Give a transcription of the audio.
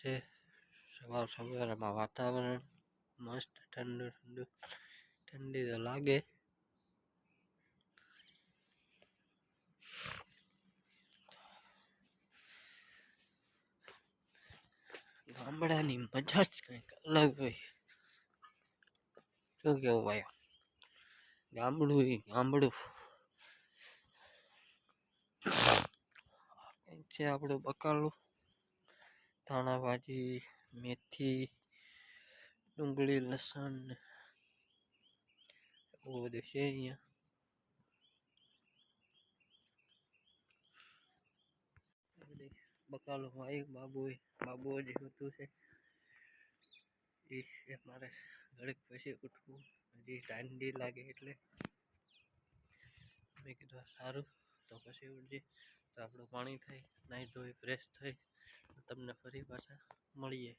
છે. સવાર સવારમાં વાતાવરણ મસ્ત, ઠંડુ ઠંડુ, ઠંડી તો લાગે. ગામડાની મજા જ કંઈક અલગ હોય. શું કેવું ભાઈ? ગામડું એ ગામડું. છે આપણું બકાલું. ધાણા ભાજી મેથી ડુંગળી લસણ ને એવું બધું છે અહીંયા બધી બકાલું આવ્યું બાબુએ બાબુ હજી હોતું છે એ છે મારે ઘડીક પછી ઉઠવું હજી ઠંડી લાગે એટલે મેં કીધું સારું તો પછી ઉઠજે તો આપણું પાણી થઈ નાહી ધોઈ ફ્રેશ થઈ તમને ફરી પાછા મળીએ.